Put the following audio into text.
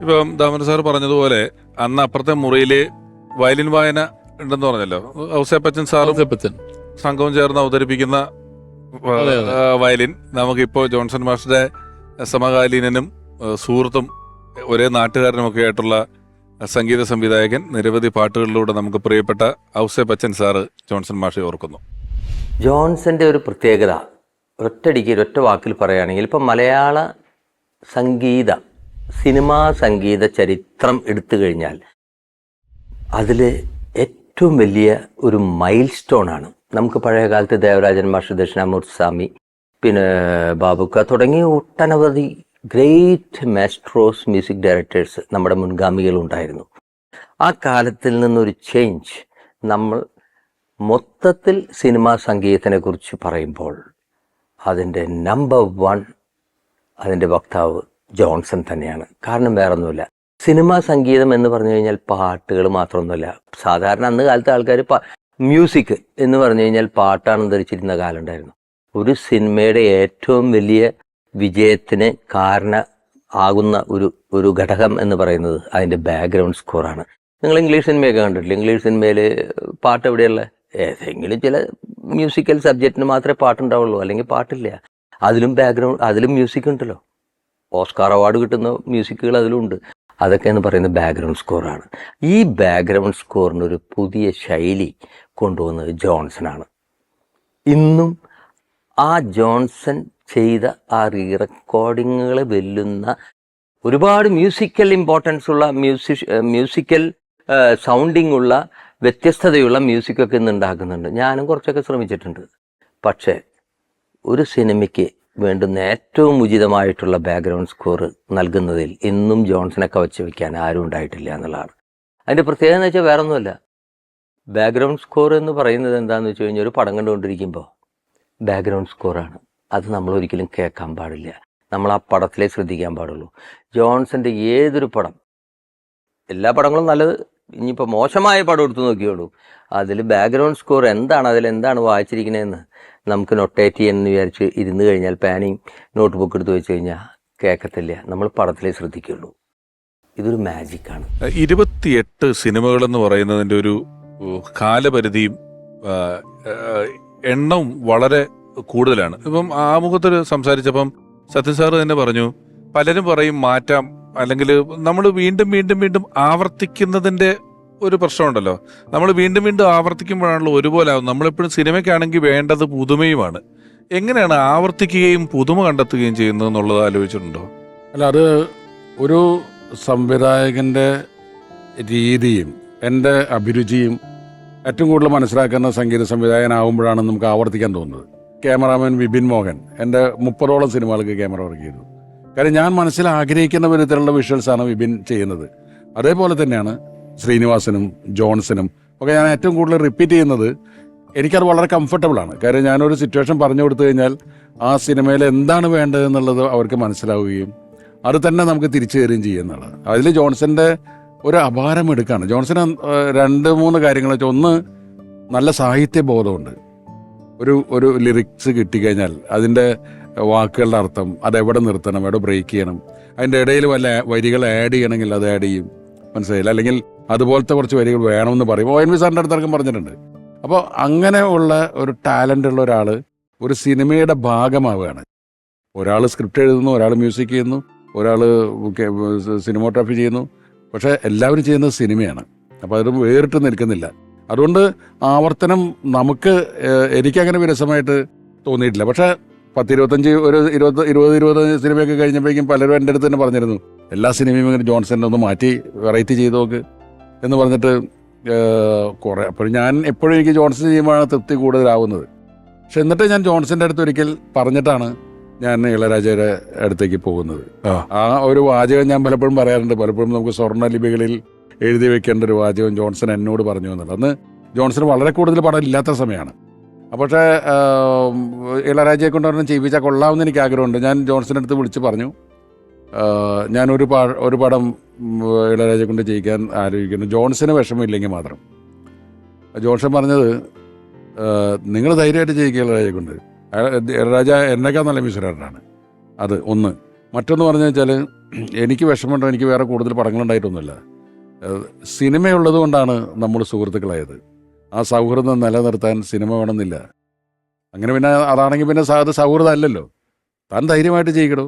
ഇപ്പം ദാമന സാർ പറഞ്ഞതുപോലെ അന്ന് അപ്പുറത്തെ മുറിയിൽ വയലിൻ വായന ഉണ്ടെന്ന് പറഞ്ഞല്ലോ ഔസേപ്പച്ചൻ സാറും ഔസേപ്പച്ചൻ. സംഘവും ചേർന്ന് അവതരിപ്പിക്കുന്ന. വയലിൻ നമുക്കിപ്പോ ജോൺസൺ മാസ്റ്ററുടെ സമകാലീനനും സുഹൃത്തും ഒരേ നാട്ടുകാരനുമൊക്കെ ആയിട്ടുള്ള സംഗീത സംവിധായകൻ നിരവധി പാട്ടുകളിലൂടെ നമുക്ക് പ്രിയപ്പെട്ട ഔസേപ്പച്ചൻ സാറ് ജോൺസൺ മാഷെ ഓർക്കുന്നു ജോൺസന്റെ ഒരു പ്രത്യേകത ഒറ്റടിക്ക് ഒറ്റ വാക്കിൽ പറയുകയാണെങ്കിൽ ഇപ്പം മലയാള സംഗീത സിനിമാ സംഗീത ചരിത്രം എടുത്തു കഴിഞ്ഞാൽ അതിൽ ഏറ്റവും വലിയ ഒരു മൈൽ സ്റ്റോൺ ആണ് നമുക്ക് പഴയ കാലത്ത് ദേവരാജൻ മാഷ് ദക്ഷിണാമൂർത്തി സ്വാമി പിന്നെ ബാബുക്ക തുടങ്ങിയ ഒട്ടനവധി ഗ്രേറ്റ് മാസ്ട്രോസ് മ്യൂസിക് ഡയറക്ടേഴ്സ് നമ്മുടെ മുൻഗാമികളുണ്ടായിരുന്നു ആ കാലത്തിൽ നിന്നൊരു ചേഞ്ച് നമ്മൾ മൊത്തത്തിൽ സിനിമാ സംഗീതത്തിനെ കുറിച്ച് പറയുമ്പോൾ അതിന്റെ നമ്പർ വൺ അതിന്റെ വക്താവ് ജോൺസൺ തന്നെയാണ്. കാരണം വേറൊന്നുമില്ല. സിനിമാ സംഗീതം എന്ന് പറഞ്ഞു കഴിഞ്ഞാൽ പാട്ടുകൾ മാത്രമൊന്നുമല്ല. സാധാരണ അന്ന് കാലത്തെ ആൾക്കാർ മ്യൂസിക് എന്ന് പറഞ്ഞു കഴിഞ്ഞാൽ പാട്ടാണ് ധരിച്ചിരുന്ന കാലം ഉണ്ടായിരുന്നു. ഒരു സിനിമയുടെ ഏറ്റവും വലിയ വിജയത്തിന് കാരണ ആകുന്ന ഒരു ഒരു ഘടകം എന്ന് പറയുന്നത് അതിന്റെ ബാക്ക്ഗ്രൗണ്ട് സ്കോറാണ് നിങ്ങൾ ഇംഗ്ലീഷ് സിനിമയൊക്കെ കണ്ടിട്ടില്ല? ഇംഗ്ലീഷ് സിനിമയിൽ പാട്ട് എവിടെയുള്ള? ഏതെങ്കിലും ചില മ്യൂസിക്കൽ സബ്ജക്റ്റിന് മാത്രമേ പാട്ടുണ്ടാവുള്ളൂ. അല്ലെങ്കിൽ പാട്ടില്ല. അതിലും ബാക്ക്ഗ്രൗണ്ട് അതിലും മ്യൂസിക് ഉണ്ടല്ലോ. ഓസ്കാർ അവാർഡ് കിട്ടുന്ന മ്യൂസിക്കുകൾ അതിലുണ്ട്. അതൊക്കെ എന്ന് പറയുന്നത് ബാക്ക്ഗ്രൗണ്ട് സ്കോറാണ് ഈ ബാക്ക്ഗ്രൗണ്ട് സ്കോറിന് ഒരു പുതിയ ശൈലി കൊണ്ടുവന്നത് ജോൺസണാണ്. ഇന്നും ആ ജോൺസൺ ചെയ്ത ആ റീ റെക്കോർഡിങ്ങുകളെ വെല്ലുന്ന ഒരുപാട് മ്യൂസിക്കൽ ഇമ്പോർട്ടൻസ് ഉള്ള മ്യൂസിഷ് മ്യൂസിക്കൽ സൗണ്ടിങ് ഉള്ള വ്യത്യസ്തതയുള്ള മ്യൂസിക്കൊക്കെ ഇന്ന് ഉണ്ടാക്കുന്നുണ്ട്. ഞാനും കുറച്ചൊക്കെ ശ്രമിച്ചിട്ടുണ്ട്. പക്ഷേ ഒരു സിനിമയ്ക്ക് വേണ്ടുന്ന ഏറ്റവും ഉചിതമായിട്ടുള്ള ബാക്ക്ഗ്രൗണ്ട് സ്കോർ നൽകുന്നതിൽ ഇന്നും ജോൺസനെ കവച്ച് വയ്ക്കാൻ ആരും ഉണ്ടായിട്ടില്ല എന്നുള്ളതാണ്. അതിന്റെ പ്രത്യേകത എന്ന് വെച്ചാൽ വേറെ ഒന്നുമല്ല ബാക്ക്ഗ്രൗണ്ട് സ്കോർ എന്ന് പറയുന്നത് എന്താണെന്ന് വെച്ച് കഴിഞ്ഞാൽ ഒരു പടം കണ്ടുകൊണ്ടിരിക്കുമ്പോൾ ബാക്ക്ഗ്രൗണ്ട് സ്കോറാണ് അത് നമ്മൾ ഒരിക്കലും കേൾക്കാൻ പാടില്ല. നമ്മൾ ആ പടത്തിലേ ശ്രദ്ധിക്കാൻ പാടുള്ളൂ. ജോൺസന്റെ ഏതൊരു പടം എല്ലാ പടങ്ങളും നല്ലത് ഇനിയിപ്പോൾ മോശമായ പടം എടുത്തു നോക്കിയോളൂ. അതിൽ ബാക്ക്ഗ്രൗണ്ട് സ്കോർ എന്താണ്? അതിൽ എന്താണ് വായിച്ചിരിക്കുന്നതെന്ന് നമുക്ക് നൊട്ടേറ്റ് ചെയ്യാമെന്ന് വിചാരിച്ച് ഇരുന്ന് കഴിഞ്ഞാൽ പാനിങ് നോട്ട് ബുക്ക് എടുത്ത് വെച്ച് കഴിഞ്ഞാൽ കേൾക്കത്തില്ല നമ്മൾ പടത്തിലേ ശ്രദ്ധിക്കുള്ളൂ. ഇതൊരു മാജിക്കാണ് ഇരുപത്തിയെട്ട് സിനിമകൾ എന്ന് പറയുന്നതിന്റെ ഒരു കാലപരിധിയും എണ്ണവും വളരെ കൂടുതലാണ്. ഇപ്പം ആമുഖത്തിൽ സംസാരിച്ചപ്പം സത്യൻ സാറ് തന്നെ പറഞ്ഞു പലരും പറയും മാറ്റാം അല്ലെങ്കിൽ നമ്മൾ വീണ്ടും വീണ്ടും വീണ്ടും ആവർത്തിക്കുന്നതിന്റെ ഒരു പ്രശ്നമുണ്ടല്ലോ. നമ്മൾ വീണ്ടും വീണ്ടും ആവർത്തിക്കുമ്പോഴാണല്ലോ ഒരുപോലെ ആവും നമ്മളെപ്പോഴും സിനിമയ്ക്കാണെങ്കിൽ വേണ്ടത് പുതുമയുമാണ്. എങ്ങനെയാണ് ആവർത്തിക്കുകയും പുതുമ കണ്ടെത്തുകയും ചെയ്യുന്നത് എന്നുള്ളത് ആലോചിച്ചിട്ടുണ്ടോ? അല്ല അത് ഒരു സംവിധായകന്റെ രീതിയും എന്റെ അഭിരുചിയും ഏറ്റവും കൂടുതൽ മനസ്സിലാക്കുന്ന സംഗീത സംവിധായകനാകുമ്പോഴാണ് നമുക്ക് ആവർത്തിക്കാൻ തോന്നുന്നത്. ക്യാമറാമാൻ വിപിൻ മോഹൻ എന്റെ മുപ്പതോളം സിനിമകൾക്ക് ക്യാമറ വർക്ക് ചെയ്തു. കാര്യം ഞാൻ മനസ്സിൽ ആഗ്രഹിക്കുന്ന വിധത്തിലുള്ള വിഷ്വൽസാണ് വിപിൻ ചെയ്യുന്നത്. അതേപോലെ തന്നെയാണ് ശ്രീനിവാസനും ജോൺസനും ഒക്കെ ഞാൻ ഏറ്റവും കൂടുതൽ റിപ്പീറ്റ് ചെയ്യുന്നത്. എനിക്കത് വളരെ കംഫർട്ടബിളാണ് കാര്യം ഞാനൊരു സിറ്റുവേഷൻ പറഞ്ഞു കൊടുത്തു കഴിഞ്ഞാൽ ആ സിനിമയിൽ എന്താണ് വേണ്ടതെന്നുള്ളത് അവർക്ക് മനസ്സിലാവുകയും അത് തന്നെ നമുക്ക് തിരിച്ചു തരികയും ചെയ്യുന്നതാണ് അതിൽ ജോൺസന്റെ ഒരു അപാരം എടുക്കാണ് ജോൺസൺ രണ്ട് മൂന്ന് കാര്യങ്ങൾ വെച്ചാൽ ഒന്ന് നല്ല സാഹിത്യ ബോധമുണ്ട് ഒരു ഒരു ലിറിക്സ് കിട്ടിക്കഴിഞ്ഞാൽ അതിന്റെ വാക്കുകളുടെ അർത്ഥം അതെവിടെ നിർത്തണം എവിടെ ബ്രേക്ക് ചെയ്യണം? അതിന്റെ ഇടയിൽ വല്ല വരികൾ ആഡ് ചെയ്യണമെങ്കിൽ അത് ആഡ് ചെയ്യും. മനസ്സിലായില്ല? അല്ലെങ്കിൽ അതുപോലത്തെ കുറച്ച് വരികൾ വേണമെന്ന് പറയും. ഒ എൻ വി സാറിന്റെ അടുത്തടക്കം പറഞ്ഞിട്ടുണ്ട്. അപ്പോൾ അങ്ങനെ ഉള്ള ഒരു ടാലന്റ് ഉള്ള ഒരാൾ ഒരു സിനിമയുടെ ഭാഗമാവുകയാണ്. ഒരാൾ സ്ക്രിപ്റ്റ് എഴുതുന്നു ഒരാൾ മ്യൂസിക് ചെയ്യുന്നു ഒരാൾ സിനിമോഗ്രാഫി ചെയ്യുന്നു. പക്ഷേ എല്ലാവരും ചെയ്യുന്നത് സിനിമയാണ്. അപ്പോൾ അത് വേറിട്ട് നിൽക്കുന്നില്ല. അതുകൊണ്ട് ആവർത്തനം നമുക്ക് എനിക്കങ്ങനെ വിരസമായിട്ട് തോന്നിയിട്ടില്ല. പക്ഷേ പത്തിരുപത്തഞ്ച് ഒരു ഇരുപത് ഇരുപത് ഇരുപത് സിനിമയൊക്കെ കഴിഞ്ഞപ്പോഴേക്കും പലരും എന്റെ അടുത്ത് തന്നെ പറഞ്ഞിരുന്നു എല്ലാ സിനിമയും ഇങ്ങനെ ജോൺസനെ ഒന്ന് മാറ്റി വെറൈറ്റി ചെയ്ത് നോക്ക് എന്ന് പറഞ്ഞിട്ട് കുറേ അപ്പോൾ ഞാൻ എപ്പോഴും എനിക്ക് ജോൺസൺ ചെയ്യുമ്പോഴാണ് തൃപ്തി കൂടുതലാവുന്നത്. പക്ഷെ എന്നിട്ട് ഞാൻ ജോൺസന്റെ അടുത്ത് ഒരിക്കൽ പറഞ്ഞിട്ടാണ് ഞാൻ ഇളരാജയുടെ അടുത്തേക്ക് പോകുന്നത്. ആ. ഒരു വാചകം ഞാൻ പലപ്പോഴും പറയാറുണ്ട് പലപ്പോഴും നമുക്ക് സ്വർണ ലിപികളിൽ എഴുതി വെക്കേണ്ട ഒരു വാചകം ജോൺസൺ എന്നോട് പറഞ്ഞു എന്നുള്ളത്. അന്ന് ജോൺസൺ വളരെ കൂടുതൽ പടം ഇല്ലാത്ത സമയമാണ്. പക്ഷേ ഇളരാജയെ കൊണ്ട് ഒരെണ്ണം ചെയ്യിപ്പിച്ചാൽ കൊള്ളാമെന്ന് എനിക്ക് ആഗ്രഹമുണ്ട് ഞാൻ ജോൺസിന്റെ അടുത്ത് വിളിച്ച് പറഞ്ഞു. ഞാനൊരു പാ ഒരു പടം ഇളരാജയെ കൊണ്ട് ചെയ്യിക്കാൻ ആലോചിക്കുന്നു. ജോൺസിന് വിഷമമില്ലെങ്കിൽ മാത്രം. ജോൺസൺ പറഞ്ഞത് നിങ്ങൾ ധൈര്യമായിട്ട് ചെയ്യിക്കുക ഇളരാജയെ കൊണ്ട്. ഇളരാജ എന്നേക്കാൾ നല്ല മ്യൂസിക്കാരനാണ് അത് ഒന്ന്. മറ്റൊന്ന് പറഞ്ഞു വെച്ചാൽ എനിക്ക് വിഷമമുണ്ടോ? എനിക്ക് വേറെ കൂടുതൽ പടങ്ങളുണ്ടായിട്ടൊന്നുമില്ല. സിനിമയുള്ളത് കൊണ്ടാണ് നമ്മൾ സുഹൃത്തുക്കളായത്. ആ സൗഹൃദം നിലനിർത്താൻ സിനിമ വേണമെന്നില്ല. അങ്ങനെ പിന്നെ അതാണെങ്കിൽ പിന്നെ അത് സൗഹൃദം അല്ലല്ലോ താൻ ധൈര്യമായിട്ട് ചെയ്യിക്കടോ.